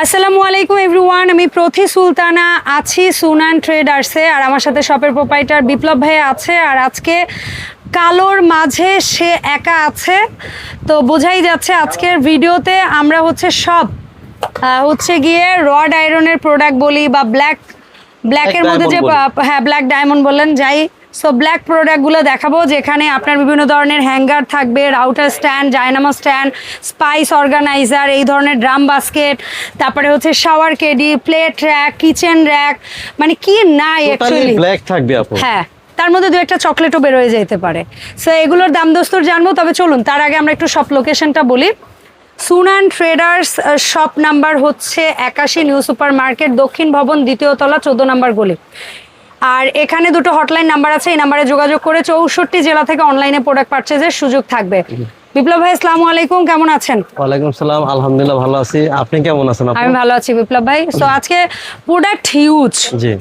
আসসালামু আলাইকুম এভরিওয়ান আমি প্রথি সুলতানা আছি সুনান ট্রেডার্সে আর আমার সাথে শপের প্রোপাইটার বিপ্লব ভাই আছে আর আজকে কালোর মাঝে সে একা আছে। তো বোঝাই যাচ্ছে আজকের ভিডিওতে আমরা হচ্ছে সব হচ্ছে গিয়ে রড আয়রনের প্রোডাক্ট বলি বা ব্ল্যাক ব্ল্যাকের মধ্যে যে হ্যাঁ ব্ল্যাক ডায়মন্ড বললেন যাই সো ব্ল্যাক প্রোডাক্টগুলো দেখাবো যেখানে আপনার বিভিন্ন ধরনের হ্যাঙ্গার থাকবে রাউটার স্ট্যান্ড জায়নামা স্ট্যান্ড স্পাইস অর্গানাইজার এই ধরনের ড্রাম বাস্কেট তারপরে হচ্ছে shower caddy plate rack kitchen rack মানে কি নাই অ্যাকচুয়ালি ব্ল্যাক থাকবে আপু। হ্যাঁ তার মধ্যে দু একটা চকলেটও বেরোয় যেতে পারে। সো এগুলোর দাম দস্তর জানব তবে চলুন তার আগে আমরা একটু সব লোকেশনটা বলি। সুনান ট্রেডার্স শপ নাম্বার হচ্ছে একাশি নিউ সুপার মার্কেট দক্ষিণ ভবন দ্বিতীয় তলা চোদ্দ নাম্বার গলি। আর এখানে দুটো হটলাইন নাম্বার আছে এই নাম্বারে যোগাযোগ করে চৌষট্টি জেলা থেকে অনলাইনে প্রোডাক্ট পারচেজের সুযোগ থাকবে। বিপ্লব ভাই আসসালামু আলাইকুম কেমন আছেন? ওয়ালাইকুম সালাম আলহামদুলিল্লাহ ভালো আছি। আপনি কেমন আছেন আমি ভালো আছি বিপ্লব ভাই। সো আজকে প্রোডাক্ট হিউজ জি।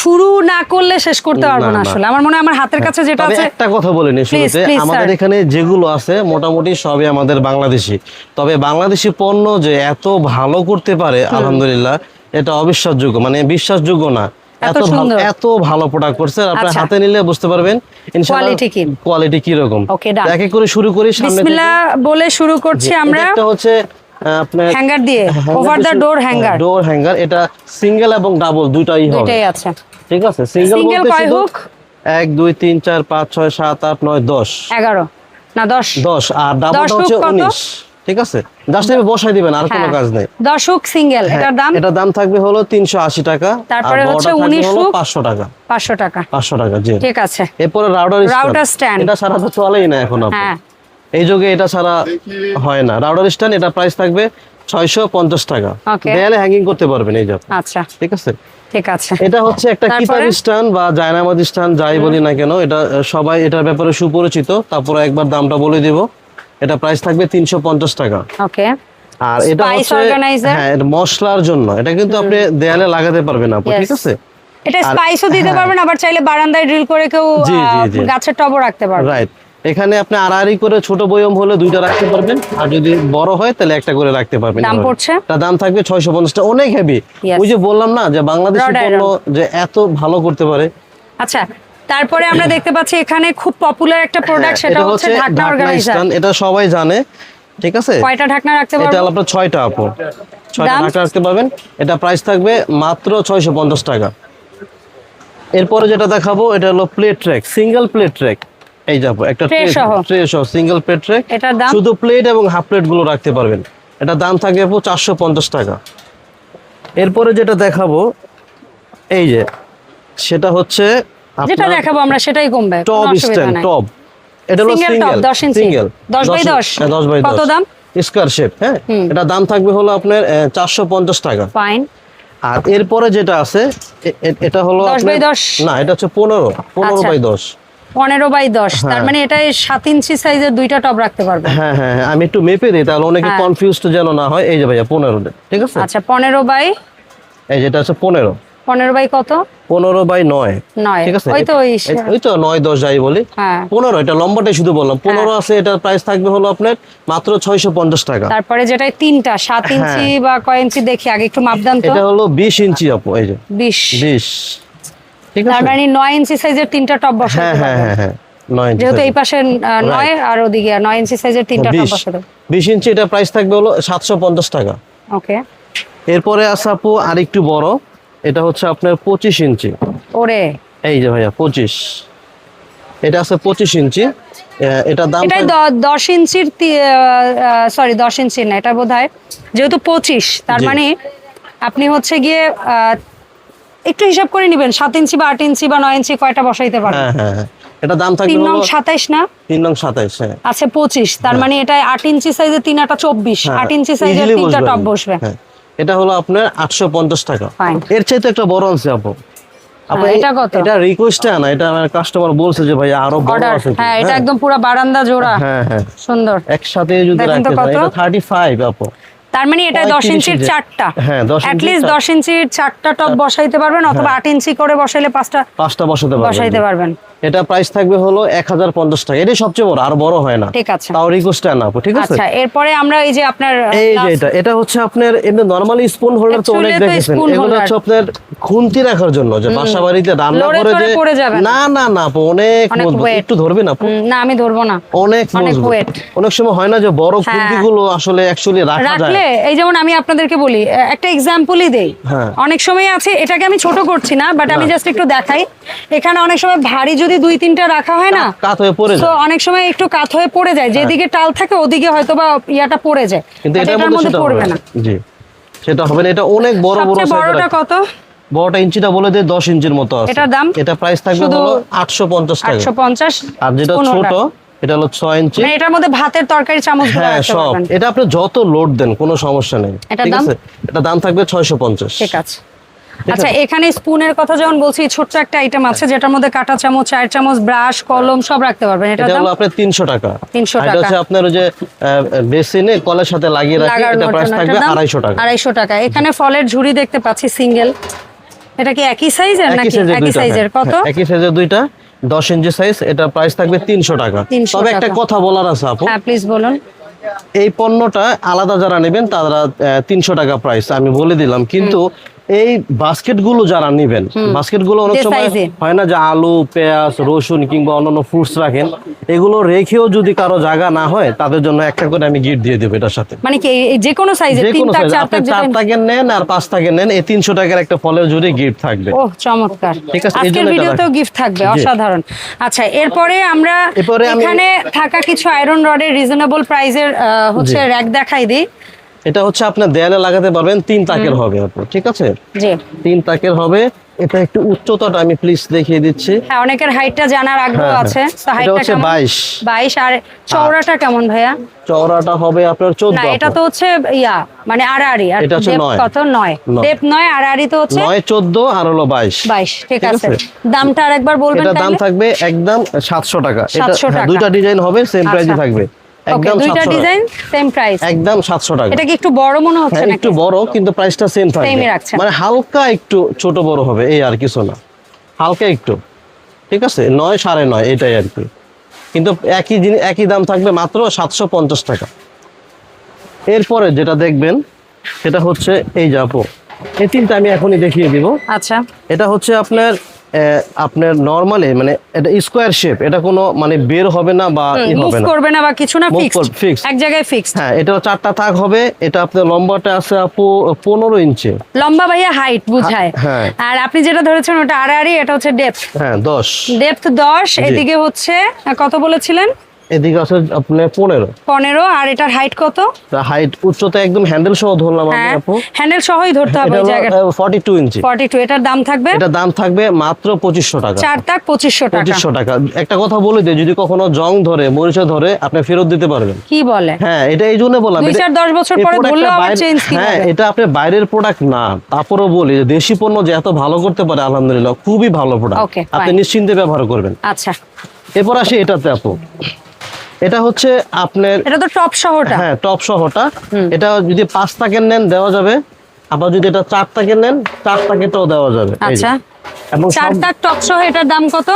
শুরু না করলে শেষ করতে পারব না। আসলে। আমার মনে হয় আমার হাতের কাছে যেটা আছে একটা কথা বলে নি শুরুতে আমাদের এখানে যেগুলো আছে মোটামুটি সবই আমাদের বাংলাদেশি। তবে বাংলাদেশি পণ্য যে এত ভালো করতে পারে আলহামদুলিল্লাহ এটা অবিশ্বাসযোগ্য। মানে বিশ্বাসযোগ্য না। এত সুন্দর। এত ভালো প্রোডাক্ট করছে আপনার। হাতে নিলে বুঝতে পারবেন Quality কি? কোয়ালিটি কি রকম Okay, done. এক এক করে শুরু করি সামনে বিসমিল্লাহ বলে শুরু করছি আমরা। এটা হচ্ছে আপনার হ্যাঙ্গার দিয়ে over the door hanger door hanger এটা সিঙ্গেল এবং ডাবল দুইটাই হবে। আছে। ঠিক আছে? সিঙ্গেল Single কয় তিন চার পাঁচ ছয় সাত আট নয় দশ। না দশ। দশ আর ডাবলটা হচ্ছে hook কত? উনিশ। ঠিক আছে? জাস্ট আমি বসাই দিবেন আর কোনো হ্যাঁ। কাজ নেই। সিঙ্গেল এটার দাম? এটার দাম থাকবে হলো তিনশো আশি টাকা তারপরে হচ্ছে 19 হলো hook। পাঁচশো টাকা। পাঁচশো টাকা। পাঁচশো টাকা জি। ঠিক আছে। এরপরে stand। এটা ছাড়া তো চলেই না এখন আপু। হ্যাঁ। এই যুগে এটা ছাড়া হয় না। রাউডার স্ট্যান্ড এটা প্রাইস থাকবে ছয়শো পঞ্চাশ টাকা। Okay. দেয়ালে হ্যাঙ্গিং করতে পারবেন এই যে আচ্ছা। ঠিক আছে? ঠিক আছে। এটা হচ্ছে একটা? কিতাব স্টান বা জায়নামাজ স্টান যাই বলি না কেন এটা সবাই এটার ব্যাপারে সুপরিচিত। তারপরে একবার দামটা বলে দিব। এটা প্রাইস থাকবে তিনশো পঞ্চাশ টাকা। ওকে আর এটা হচ্ছে? হ্যাঁ মশলার জন্য। এটা কিন্তু আপনি দেয়ালে লাগাতে পারবেন আপু ঠিক আছে? এটা স্পাইসও দিতে হ্যাঁ। পারবেন আবার চাইলে বারান্দায় ড্রিল করে কেউ। গাছের টবও রাখতে পারবেন। রাইট এখানে আপনি আড়াআড়ি করে ছোট বয়ম হলে দুইটা রাখতে পারবেন আর যদি বড় হয় তাহলে একটা করে রাখতে পারবেন। দাম পড়ছে? তার দাম থাকবে ছয়শো পঞ্চাশটা অনেক হেভি ওই যে বললাম না যে বাংলাদেশি পণ্য যে এত ভালো করতে পারে। আচ্ছা তারপরে আমরা দেখতে পাচ্ছি এখানে খুব পপুলার একটা প্রোডাক্ট হ্যাঁ, সেটা হচ্ছে ঢাকনা অর্গানাইজার এটা সবাই জানে ঠিক আছে? কয়টা ঢাকনা রাখতে এটা পারব? হলো আপনার ছয়টা আপু। ছয়টা দাম? ঢাকনা রাখতে পারবেন। এটা প্রাইস থাকবে মাত্র ছয়শো পঞ্চাশ টাকা। এরপরে যেটা দেখাবো এটা হলো plate track single plate track এই যাব একটা ট্রে সহ। সিঙ্গেল প্লেট ট্র্যাক এটার দাম? শুধু প্লেট এবং হাফ প্লেটগুলো রাখতে পারবেন। এটা দাম থাকবে আপু চারশো পঞ্চাশ টাকা। এরপরে যেটা দেখাবো এই যে সেটা হচ্ছে যেটা দেখাবো আমরা সেটাই কমবে টপ স্ট্যান্ড টপ এটা হলো সিঙ্গেল 10 ইঞ্চি। Single 10 by 10? দশ। বাই কত দাম? স্কোয়ার শেপ হ্যাঁ? এটা দাম থাকবে হলো আপনার চারশো পঞ্চাশ টাকা। ফাইন আর এরপরে যেটা আছে এটা হলো 10 বাই আপনার- 10? না এটা হচ্ছে পনেরো পনেরো আচ্ছা। বাই দশ। পনেরো বাই দশ। তার মানে এটা সাত ইঞ্চি সাইজের দুইটা টপ রাখতে পারবে। হ্যাঁ হ্যাঁ হ্যাঁ, আমি একটু মেপে দিই তাহলে অনেকে হ্যাঁ। কনফিউজড যেন না হয়। এই যে ভাইয়া পনেরো ঠিক আছে? আচ্ছা পনেরো বাই এই যেটা আছে পনেরো। পনেরো বাই কত? পনেরো বাই নয়। নয়। ঠিক আছে? ওই তো ওই ওই তো নয় দশ যাই বলি। হ্যাঁ। পনেরো এটা লম্বাটাই শুধু বললাম। পনেরো আছে এটার প্রাইস থাকবে হলো আপনার মাত্র ছয়শো পঞ্চাশ টাকা। তারপরে যেটা তিনটা সাত ইঞ্চি বা কয় ইঞ্চি দেখি আগে একটু মাপদান তো। হ্যাঁ। এটা হলো বিশ ইঞ্চি আপু এই যে। বিশ। বিশ। ঠিক তার মানে নয় ইঞ্চি সাইজের তিনটা টপ হ্যাঁ বসাতে হ্যাঁ হ্যাঁ। হ্যাঁ যেহেতু এই পাশে নয় আর ওদিকে নয় ইঞ্চি সাইজের তিনটা টপ বিশ। বসাতে বিশ ইঞ্চি এটা প্রাইস থাকবে হলো সাতশো পঞ্চাশ টাকা। ওকে এরপরে আছে আপু আরেকটু বড়। এটা হচ্ছে আপনার পঁচিশ ইঞ্চি। ওরে। এই যে ভাইয়া পঁচিশ। এটা আছে পঁচিশ ইঞ্চি। এটার দাম দশ ইঞ্চির সরি দশ ইঞ্চি না এটা বোধ হয় যেহেতু পঁচিশ তার মানে আপনি হচ্ছে গিয়ে একটু হিসাব করে নেবেন সাত ইঞ্চি বা আট ইঞ্চি বা নয় ইঞ্চি কয়টা বসাইতে পারবেন? হ্যাঁ হ্যাঁ হ্যাঁ। এটা দাম থাকবে তিন নং সাতাইশ না? তিন নং সাতাইশ আছে পঁচিশ। তার মানে এটা আট ইঞ্চি সাইজের তিন আটা চব্বিশ আট ইঞ্চি easily তিনটা টপ বসবে। হ্যাঁ, এটা হলো আপনার আটশো পঞ্চাশ টাকা। এর চাইতে একটা বড় আছে আপু। আপু হ্যাঁ, এই- এটা কত? এটা রিকোয়েস্টে আনা এটা আমার কাস্টমার বলছে যে ভাই আরও বড় আছে হ্যাঁ এটা হ্যাঁ, একদম পুরো বারান্দা জোড়া। হ্যাঁ হ্যাঁ। সুন্দর। একসাথে যদি রাখতে এটা আপু। তার মানে এটা দশ ইঞ্চির চারটা। হ্যাঁ, 10 ইঞ্চির অ্যাটলিস্ট দশ ইঞ্চির চারটা টপ বসাইতে পারবেন অথবা আট ইঞ্চি করে বসাইলে পাঁচটা পাঁচটা বসাতে পারবেন। বসাইতে পারবেন। এটা প্রাইস থাকবে হলো এক হাজার পঞ্চাশ টাকা। এটাই সবচেয়ে বড় আর বড় হয় না। ঠিক আছে। তাও রিকোয়েস্ট না ঠিক আছে? আচ্ছা এরপরে আমরা এই যে আপনার এই যে এটা এটা হচ্ছে আপনার এমনি নরমালি স্পুন হোল্ডার তো অনেক দেখেছেন। এগুলো হচ্ছে আপনার খুন্তি রাখার জন্য যে বাসা বাড়িতে রান্না করে যে না। না না অনেক মজবুত একটু ধরবে না না আমি ধরবো না। অনেক অনেক মজবুত অনেক সময় হয় না যে বড় হ্যাঁ। খুন্তিগুলো আসলে অ্যাকচুয়ালি রাখা যায়। রাখলে এই যেমন আমি আপনাদেরকে বলি একটা এক্সাম্পলই দেই। হ্যাঁ। অনেক সময় আছে এটাকে আমি ছোট করছি না বাট আমি জাস্ট একটু দেখাই। এখানে অনেক সময় ভারী যদি দুই তিনটা রাখা হয় না কাত হয়ে পড়ে যায়। হ্যাঁ। অনেক সময় একটু কাত হয়ে পড়ে যায় যেদিকে টাল থাকে ওদিকে হয়তো বা ইয়াটা পড়ে যায়। কিন্তু এটার মধ্যে পড়বে না। জি সেটা হবে না। এটা অনেক বড় বড় size বড়টা কত? বড়টা ইঞ্চিটা বলে দিয়ে দশ ইঞ্চির মতো আছে। এটার দাম? এটা প্রাইস থাকবে হলো আটশো পঞ্চাশ টাকা। আটশো পঞ্চাশ আর যেটা ছোট এটা হলো ছয় ইঞ্চি। মানে এটার মধ্যে ভাতের তরকারি চামচ হ্যাঁ সব। এটা আপনি যত লোড দেন কোনো সমস্যা নেই। ঠিক দাম? আছে? এটা দাম থাকবে ছয়শো পঞ্চাশ। ঠিক আছে। আচ্ছা এখানে স্পুনের কথা যেমন বলছি ছোট্ট একটা আইটেম আছে যেটার মধ্যে কাঁটা চামচ চায়ের চামচ ব্রাশ কলম সব রাখতে পারবেন। এটা দাম? হলো আপনার তিনশো টাকা। 300 আর এটা টাকা। হচ্ছে আপনার ওই যে বেসিনে কলের সাথে লাগিয়ে রাখি এটা প্রাইস থাকবে এটার দাম? আড়াইশো টাকা। আড়াইশো টাকা। এখানে ফলের ঝুড়ি দেখতে পাচ্ছি সিঙ্গেল। এটা কি একই সাইজের নাকি একই সাইজের? হ্যাঁ, কত? হ্যাঁ, একই সাইজের দুইটা দশ ইঞ্চি সাইজ এটা প্রাইস থাকবে তিনশো টাকা। 300 তবে একটা কথা বলার আছে আপু। হ্যাঁ প্লিজ বলুন। এই পণ্যটা আলাদা যারা নেবেন তারা তিনশো টাকা প্রাইস আমি বলে দিলাম। কিন্তু এই বাস্কেটগুলো যারা নিবেন বাস্কেটগুলো অনেক সময় হয় না যে আলু পেঁয়াজ রসুন কিংবা অন্যান্য ফ্রুটস রাখেন এগুলো রেখেও যদি কারও জায়গা না হয় তাদের জন্য একটা করে আমি গিফট দিয়ে দেবো এটার সাথে। মানে কি যে কোনো সাইজের যে কোনো চার আপনি চার যেটা নেন আর পাঁচ টাকের নেন এই তিনশো টাকার একটা ফলের জুড়ে গিফট থাকবে। ও চমৎকার। ঠিক আছে, আজকের ভিডিওতেও গিফট থাকবে অসাধারণ। আচ্ছা এরপরে আমরা এখানে থাকা কিছু আয়রন রডের রিজনেবল প্রাইজের হচ্ছে র্যাক দেখাই দিই। এটা হচ্ছে আপনার দেয়ালে লাগাতে পারবেন তিন তাকের হবে আপু ঠিক আছে? তিন তাকের হবে। এটা একটু উচ্চতাটা আমি প্লিজ দেখিয়ে দিচ্ছি। হ্যাঁ অনেকের হাইটটা জানার আগ্রহ হ্যাঁ, আছে। হ্যাঁ। তো হাইটটা হচ্ছে 22 22 আর চওড়াটা কেমন ভাইয়া? চওড়াটা হবে আপনার চোদ্দ না এটা তো হচ্ছে ইয়া মানে আড়াআড়ি। আর এটা হচ্ছে depth নয়। কত? নয়। ডেপ নয় আড়াআড়ি তো হচ্ছে নয় চোদ্দ আর হলো বাইশ। 22 ঠিক আছে। আছে? দামটা আরেকবার বলবেন এটা দাম থাকবে একদম সাতশো টাকা। এটা 700 হ্যাঁ, টাকা। দুইটা ডিজাইন হবে সেম প্রাইসে আচ্ছা। থাকবে। একদম দুইটা ডিজাইন সেম প্রাইস একদম সাতশো টাকা। এটা কি একটু বড় মনে হচ্ছে হ্যাঁ নাকি? একটু বড় কিন্তু প্রাইসটা সেম থাকবে মানে হালকা একটু ছোট বড় হবে এই আর কিছু না। হালকা একটু। ঠিক আছে? নয় সাড়ে নয় এটাই আর কি। কিন্তু একই জিনিস একই দাম থাকবে মাত্র সাতশো পঞ্চাশ টাকা। এরপরে যেটা দেখবেন সেটা হচ্ছে এই যে আপু এই তিনটা আমি এখনই দেখিয়ে দিব। আচ্ছা। এটা হচ্ছে আপনার আপনার নর্মালি মানে এটা স্কোয়ার শেপ এটা কোনো মানে বের হবে না বা মুভ হবে না। করবে না বা কিছু না ফিক্সড ফিক্সড এক জায়গায় ফিক্সড হ্যাঁ এটা চারটা থাক হবে এটা আপনার লম্বাটা আছে আপু পনেরো ইঞ্চি। লম্বা ভাইয়া হাইট বুঝায়। হ্যাঁ। আর আপনি যেটা ধরেছেন ওটা আড়াআড়ি এটা হচ্ছে ডেপথ হ্যাঁ দশ। ডেপথ দশ এদিকে হচ্ছে কত বলেছিলেন? এদিকে আছে পনেরো। আর এটার হাইট কত? হাইট উচ্চতা একদম হ্যান্ডেল সহ ধরলাম আমি হ্যাঁ আপু। হ্যান্ডেল সহই ধরতে হবে ওই জায়গাটা। ইঞ্চি। এটার দাম থাকবে? এটা দাম থাকবে মাত্র পঁচিশশো টাকা। চার তাক টাকা। টাকা। একটা কথা বলে দিই যদি কখনো জং ধরে মরিচা ধরে আপনি ফেরত দিতে পারবেন। কি বলে? হ্যাঁ এটা এই জন্য বললাম দুই চার দশ বছর পরে আবার চেঞ্জ কি হ্যাঁ এটা আপনি বাইরের প্রোডাক্ট না তারপরেও বলি যে দেশি পণ্য যে এত ভালো করতে পারে আলহামদুলিল্লাহ খুবই ভালো প্রোডাক্ট আপনি. নিশ্চিন্তে ব্যবহার করবেন। আচ্ছা। এরপর আসি এটাতে আপু। এটা হচ্ছে আপনার এটা তো টপ শহরটা। হ্যাঁ টপ সহটা এটা যদি পাঁচ তাকের নেন দেওয়া যাবে। আবার যদি এটা চার তাকের নেন চার তাকেরটাও দেওয়া যাবে। আচ্ছা। এবং চার তাক টপ সহ এটার দাম কত?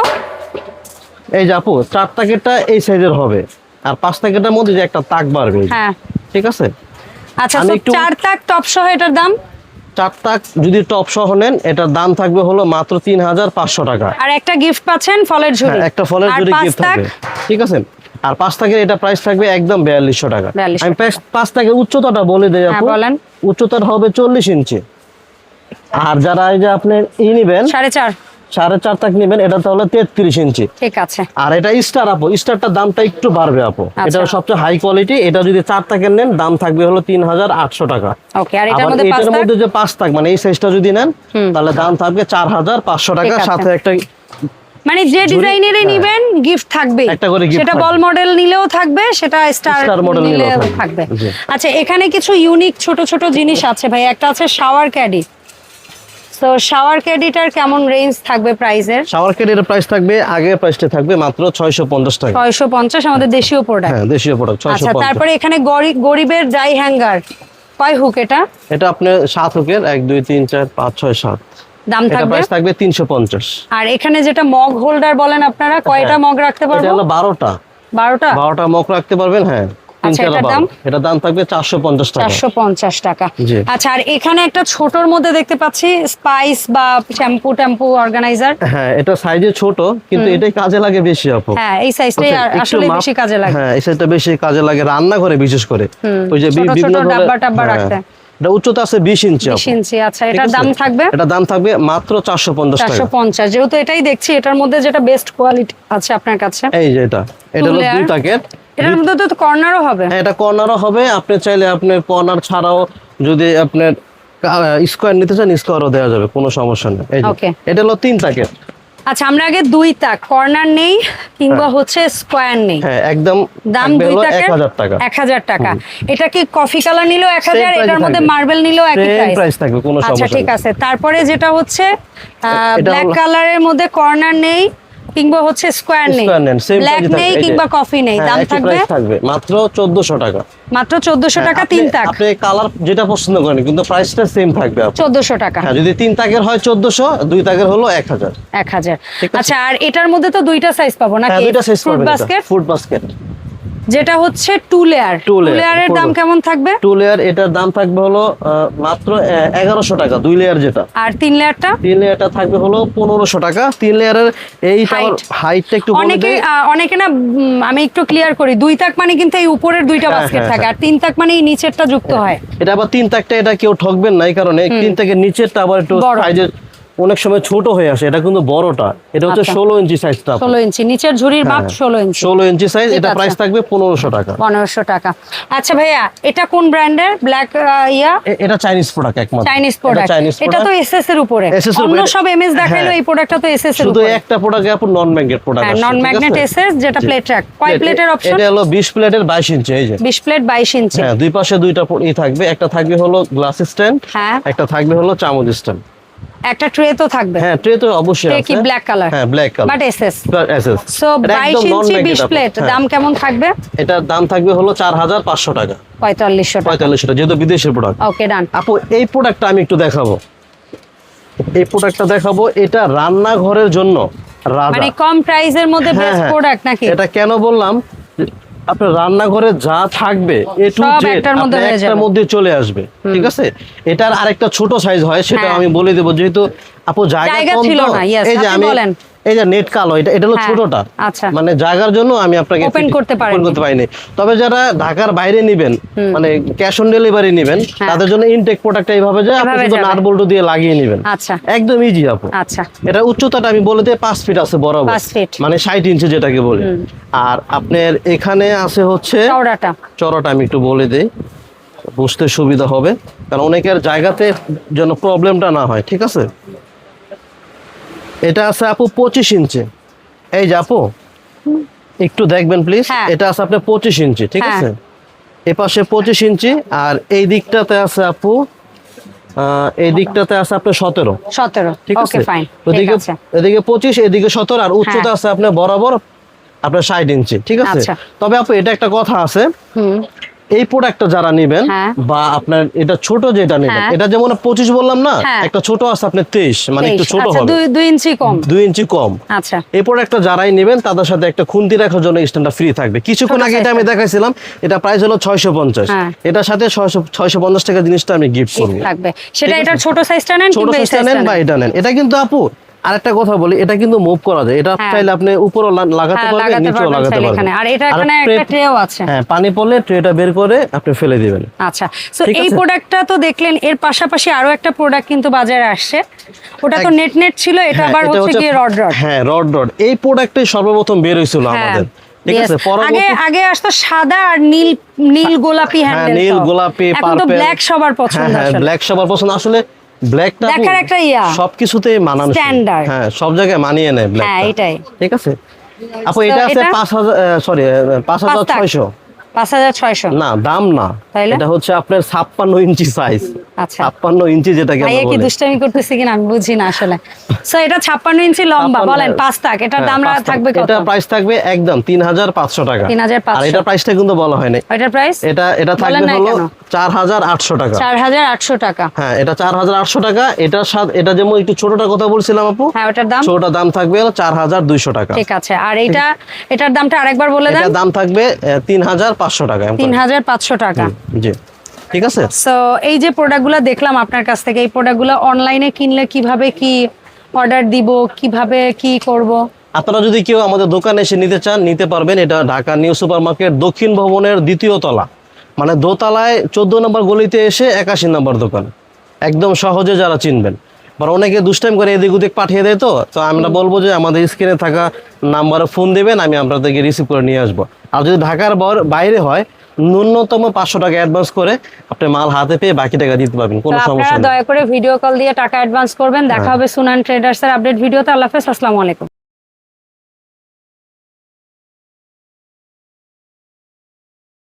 এই যে আপু চার তাকেরটা এই সাইজের হবে। আর পাঁচ তাকেরটার মধ্যে যে একটা তাক বাড়বে হ্যাঁ ঠিক আছে? আচ্ছা চার তাক টপ সহ এটার দাম? চার তাক যদি টপ সহ নেন এটার দাম থাকবে হলো মাত্র তিন হাজার পাঁচশো টাকা। আর একটা গিফট পাচ্ছেন ফলের ঝুড়ি। হ্যাঁ, একটা ফলের পাঁচ গিফট থাকবে। ঠিক আছে? আর পাঁচ তাকের এটা প্রাইস থাকবে একদম বিয়াল্লিশশো টাকা। আমি পাঁচ- তাকের উচ্চতাটা বলে দেই হ্যাঁ, বলেন। উচ্চতাটা হবে চল্লিশ ইঞ্চি। আর যারা এই যে আপনি ই নিবেন সাড়ে চার। সাড়ে চার তাক নিবেন এটা তাহলে তেত্রিশ ইঞ্চি। ঠিক আছে। আর এটা স্টার আপু স্টারটার দামটা একটু বাড়বে আপু। আচ্ছা। এটা সবচেয়ে হাই কোয়ালিটি এটা যদি চার তাকের নেন দাম থাকবে হলো তিন হাজার আটশো টাকা। এটার আবার মধ্যে যে পাঁচ তাক মানে এই সাইজটা যদি নেন তাহলে দাম থাকবে চার হাজার পাঁচশো টাকা সাথে একটা মানে যে ডিজাইনেরই নিবেন গিফট থাকবে হ্যাঁ। সেটা বল মডেল নিলেও থাকবে সেটা স্টার model নিলেও থাকবে। আচ্ছা এখানে কিছু ইউনিক ছোট ছোট জিনিস আছে ভাই। একটা আছে শাওয়ার ক্যাডি তো শাওয়ার ক্যাডিটার কেমন রেঞ্জ থাকবে প্রাইসের শাওয়ার কেটের প্রাইস থাকবে আগের প্রাইসটা থাকবে মাত্র ছয়শো পঞ্চাশ টাকা। ছয়শো পঞ্চাশ আমাদের দেশীয় প্রোডাক্ট হ্যাঁ দেশীয় প্রোডাক্ট ছয়শো আচ্ছা তারপরে এখানে গরি- গরিবের ডাই হ্যাঙ্গার কয় হুক এটা? এটা আপনার সাত হুকের এক দুই তিন চার পাঁচ ছয় সাত। দাম থাকবে? প্রাইস থাকবে তিনশো পঞ্চাশ। আর এখানে যেটা মগ হোল্ডার বলেন আপনারা কয়টা মগ রাখতে হ্যাঁ। এটা হলো বারোটা। বারোটা? বারোটা মগ রাখতে পারবেন হ্যাঁ। আচ্ছা। দাম? থাকবে টাকা। টাকা। আচ্ছা আর এখানে একটা ছোটর মধ্যে দেখতে পাচ্ছি স্পাইস বা শ্যাম্পু ট্যাম্পু অর্গানাইজার হ্যাঁ এটা সাইজে ছোট কিন্তু এটাই কাজে লাগে বেশি আপু। হ্যাঁ এই সাইজটাই বুঝছেন? আসলে বেশি কাজে লাগে। হ্যাঁ এই সাইজটা বেশি কাজে লাগে রান্নাঘরে বিশেষ করে। ওই যে বিভিন্ন ধরনের- ডাব্বা টাব্বা হ্যাঁ, রাখতে। এটা উচ্চতা আছে বিশ ইঞ্চি আপু। বিশ ইঞ্চি আচ্ছা এটার দাম থাকবে? এটা দাম থাকবে মাত্র চারশো পঞ্চাশ চারশো টাকা পঞ্চাশ যেহেতু এটাই দেখছি এটার মধ্যে যেটা বেস্ট কোয়ালিটি আছে আপনার কাছে। এই যে এটা এটা হলো? দুই তাকের এটার মধ্যে তো কর্নারও হবে। হ্যাঁ এটা কর্নারও হবে। আপনি চাইলে আপনি কর্নার ছাড়াও যদি আপনার স্কোয়ার নিতে চান স্কোয়ারও দেওয়া যাবে কোনো সমস্যা নেই। এই যে, Okay. এটা হলো তিন তাকের আচ্ছা আমরা আগে দুই তাক কর্নার নেই কিংবা হচ্ছে স্কোয়ার নেই। হ্যাঁ একদম দাম দুই তাকের এক হাজার টাকা। এক হাজার টাকা। এটা কি কফি কালার নিলেও এক হাজার এটার মধ্যে মার্বেল নিলেও একই প্রাইস থাকবে, কোনো আচ্ছা সমস্যা ঠিক আছে। তারপরে যেটা হচ্ছে ব্ল্যাক কালারের মধ্যে কর্নার নেই। কিংবা হচ্ছে স্কোয়ার নেই। ব্ল্যাক নেই কিংবা কফি নেই হ্যাঁ, দাম থাকবে থাকবে মাত্র 1400 টাকা। মাত্র চোদ্দশো হ্যাঁ, টাকা তিন তাক আপনি কালার যেটা পছন্দ করেন কিন্তু প্রাইসটা সেম থাকবে আপনার। চোদ্দশো টাকা। হ্যাঁ যদি তিন তাকের হয় 1400 দুই তাকের হলো এক হাজার। এক হাজার। ঠিক আছে। আচ্ছা আর এটার মধ্যে তো দুইটা সাইজ পাবো হ্যাঁ নাকি? দুইটা size fruit basket food basket যেটা হচ্ছে টু লেয়ার টু লেয়ারের দাম কেমন থাকবে? টু লেয়ার এটার দাম থাকবে হলো মাত্র এগারোশো টাকা দুই লেয়ার যেটা। আর তিন লেয়ারটা তিন লেয়ারটা থাকবে হলো পনেরোশো টাকা। তিন লেয়ারের Height. হাইটটা একটু অনেকে অনেকে না আমি একটু ক্লিয়ার করি। দুই তাক মানে কিন্তু এই উপরের দুইটা হ্যাঁ, বাস্কেট হ্যাঁ, থাকে। আর তিন তাক মানে এই নিচেরটা যুক্ত হয়। এটা আবার তিন তাকটা এটা কেউ ঠকবেন না এই কারণে তিন তাকের নিচেরটা আবার একটু সাইজের অনেক সময় ছোট হয়ে আসে এটা কিন্তু বড়টা। এটা হচ্ছে আচ্ছা। ষোলো ইঞ্চি সাইজটা ষোলো ইঞ্চি নিচের ঝুড়ির মাপ ষোলো ইঞ্চি। ষোলো ইঞ্চি সাইজ এটা প্রাইস থাকবে পনেরোশো টাকা। পনেরোশো টাকা। আচ্ছা ভাইয়া এটা কোন ব্র্যান্ডের? Black yeah? এটা চাইনিজ প্রোডাক্ট একমাত্র। চাইনিজ প্রোডাক্ট এটা তো এসএস এর উপরে। অন্য উপরে। সব এমএস দেখাইলো হ্যাঁ। এই প্রোডাক্টটা তো এসএস এর শুধু একটা প্রোডাক্ট আপনি নন ম্যাগনেট প্রোডাক্ট হ্যাঁ নন ম্যাগনেট এসএস যেটা প্লেট ট্র্যাক কয় প্লেটের অপশন এটা হলো 20 প্লেটের 22 ইঞ্চি এই যে। বিশ প্লেট বাইশ ইঞ্চি। হ্যাঁ দুই পাশে দুইটা ই থাকবে। একটা থাকবে হলো গ্লাস স্ট্যান্ড হ্যাঁ। একটা থাকবে হলো চামচ স্ট্যান্ড একটা ট্রে তো থাকবে। হ্যাঁ ট্রে তো অবশ্যই আছে কি ব্ল্যাক কালার হ্যাঁ black colour but SS SS so বাইশ ইঞ্চি বিশ প্লেট দাম কেমন থাকবে? এটার দাম থাকবে হলো 4500 টাকা। পঁয়তাল্লিশশো টাকা। 4500 টাকা যেহেতু বিদেশের প্রোডাক্ট ওকে ডান আপু এই প্রোডাক্টটা আমি একটু দেখাবো। এই প্রোডাক্টটা দেখাবো এটা রান্নাঘরের জন্য। রাজা। মানে কম প্রাইসের মধ্যে হ্যাঁ, বেস্ট হ্যাঁ। প্রোডাক্ট নাকি? এটা কেন বললাম? আপনার রান্নাঘরে যা থাকবে এ টু জেড একটার মধ্যে চলে আসবে ঠিক আছে এটার আরেকটা ছোট সাইজ হয় সেটা হ্যাঁ। আমি বলে দেবো যেহেতু আপু জায়গা কম ছিল না, এই যে আমি। এই যে নেট কালো এটা এটা হলো হ্যাঁ, ছোটটা। আচ্ছা। মানে জায়গার জন্য আমি আপনাকে fit- করতে পারেননি। করতে পারিনি। তবে যারা ঢাকার বাইরে নেবেন মানে ক্যাশ অন ডেলিভারি নেবেন। তাদের জন্য ইনটেক প্রোডাক্ট এইভাবে যে আপনি শুধু নাট বল্টু দিয়ে লাগিয়ে নেবেন। আচ্ছা। একদম ইজি আপু। আচ্ছা। এটা উচ্চতাটা আমি বলে দিই পাঁচ ফিট আছে বরাবর। মানে ষাট ইঞ্চি যেটাকে বলি। আর আপনার এখানে আছে হচ্ছে চওড়াটা। চড়াটা আমি একটু বলে দিই। বুঝতে সুবিধা হবে। কারণ অনেকের জায়গাতে যেন প্রবলেমটা না হয় ঠিক আছে? এটা আছে আপু পঁচিশ ইঞ্চি। এই যে আপু একটু দেখবেন প্লিজ হ্যাঁ। এটা আছে আপনার পঁচিশ ইঞ্চি ঠিক হ্যাঁ। আছে? এ পাশে পঁচিশ ইঞ্চি আর এই দিকটাতে আছে আপু এই দিকটাতে আছে আপনার সতেরো। সতেরো। ঠিক আছে? ওদিকে এদিকে পঁচিশ এদিকে সতেরো আর উচ্চতা হ্যাঁ। আছে আপনার বরাবর আপনার ষাট ইঞ্চি ঠিক আছে? আচ্ছা। তবে আপু এটা একটা কথা আছে। এই প্রোডাক্টটা যারা নেবেন হ্যাঁ। বা আপনার এটা ছোট যেটা নেবেন হ্যাঁ। এটা যেমন পঁচিশ বললাম না হ্যাঁ। একটা ছোট আছে আপনার তেইশ মানে একটু ছোট আচ্ছা হবে। দুই ইঞ্চি কম। দুই ইঞ্চি কম। আচ্ছা। এই প্রোডাক্টটা যারাই নেবেন তাদের সাথে একটা খুন্তি রাখার জন্য স্ট্যান্ডটা ফ্রি থাকবে। কিছুক্ষণ আগে এটা আমি। দেখাইছিলাম এটা প্রাইস হলো ছয়শো পঞ্চাশ। এটার সাথে ছয়শো ছয়শো পঞ্চাশ টাকা জিনিসটা আমি গিফট করব। সেটা এটা ছোট সাইজটা নেন ছোট সাইজটা নেন বা এটা নেন। এটা কিন্তু আপু আরেকটা কথা বলি এটা কিন্তু মুভ করা যায়। এটা হ্যাঁ। চাইলে আপনি উপরও লাগাতে হ্যাঁ, পারবেন নিচেও লাগাতে পারবেন। আর এটা এখানে একটা ট্রেও আছে। হ্যাঁ পানি পড়লে ট্রেটা বের করে আপনি ফেলে দিবেন। আচ্ছা। সো এই। প্রোডাক্টটা তো দেখলেন এর পাশাপাশি আরও একটা প্রোডাক্ট কিন্তু বাজারে আসছে। ওটা তো নেট নেট ছিল এটা হ্যাঁ, আবার হচ্ছে গিয়ে রড রড হ্যাঁ রড রড এই প্রোডাক্টটাই সর্বপ্রথম বের হয়েছিল হ্যাঁ আমাদের। ঠিক আছে? আগে আগে আসতো সাদা আর নীল নীল গোলাপি হ্যাঁ হ্যান্ডেল নীল গোলাপি পার্পল এখন তো ব্ল্যাক সবার পছন্দ হ্যাঁ আসলে। ব্ল্যাক সবার পছন্দ। আসলে ব্ল্যাকটা দেখার একটা ইয়া। সবকিছুতেই মানানো স্ট্যান্ডার্ড হ্যাঁ সব জায়গায় মানিয়ে নেয় ব্ল্যাক হ্যাঁ এটাই। ঠিক আছে? আপু এটা আছে এটা? পাঁচ হাজার সরি পাঁচ হাজার ছয়শো। না দাম না। এটা হচ্ছে আপনার ইঞ্চি সাইজ আচ্ছা। ছাপ্পান্ন ইঞ্চি যেটাকে আমরা কি দুষ্টামি করতেছি কিনা আমি বুঝি না আসলে। সো এটা ছাপ্পান্ন ইঞ্চি লম্বা বলেন পাঁচ তাক। এটার হ্যাঁ, দাম থাকবে কত? এটা প্রাইস থাকবে একদম টাকা। 3,500 আর এটা প্রাইসটা কিন্তু বলা হয়নি। প্রাইস এটা এটা থাকবে হলো টাকা। আটশো টাকা। হ্যাঁ এটা টাকা। এটার সাথে এটা যেমন একটু ছোটটার কথা বলছিলাম আপু। হ্যাঁ ওটার দাম? ছোটটার দাম থাকবে হলো চার হাজার দুইশো টাকা। ঠিক আছে। আর এইটা এটার দামটা আরেকবার বলে দেন। এটার দাম থাকবে তিন হাজার পাঁচশো টাকা তিন। হাজার পাঁচশো টাকা। জি। ঠিক আছে? সো এই যে প্রোডাক্টগুলো দেখলাম আপনার কাছ থেকে এই প্রোডাক্টগুলো অনলাইনে কিনলে কীভাবে কি অর্ডার দিব কীভাবে কি করব? আপনারা যদি কেউ আমাদের দোকানে এসে নিতে চান নিতে পারবেন। এটা ঢাকা নিউ সুপার মার্কেট দক্ষিণ ভবনের দ্বিতীয় তলা। মানে দোতলায় চোদ্দ নম্বর গলিতে এসে একাশি নম্বর দোকান। একদম সহজে যারা চিনবেন। আবার অনেকে দুষ্টাইম করে এদিক ওদিক পাঠিয়ে দেয় তো। তো আমরা বলব যে আমাদের স্ক্রিনে থাকা নাম্বারে ফোন দেবেন আমি আপনাদেরকে রিসিভ করে নিয়ে আসব। আর যদি ঢাকার বাইরে হয় ন্যূনতম পাঁচশো টাকা অ্যাডভান্স করে আপনি মাল হাতে পেয়ে বাকি টাকা দিতে পারবেন কোনো সমস্যা নেই। দয়া করে ভিডিও কল দিয়ে টাকা অ্যাডভান্স করবেন। দেখা হবে সুনান ট্রেডার্সের আপডেট ভিডিওতে। আল্লাহ হাফেজ আসসালামু আলাইকুম।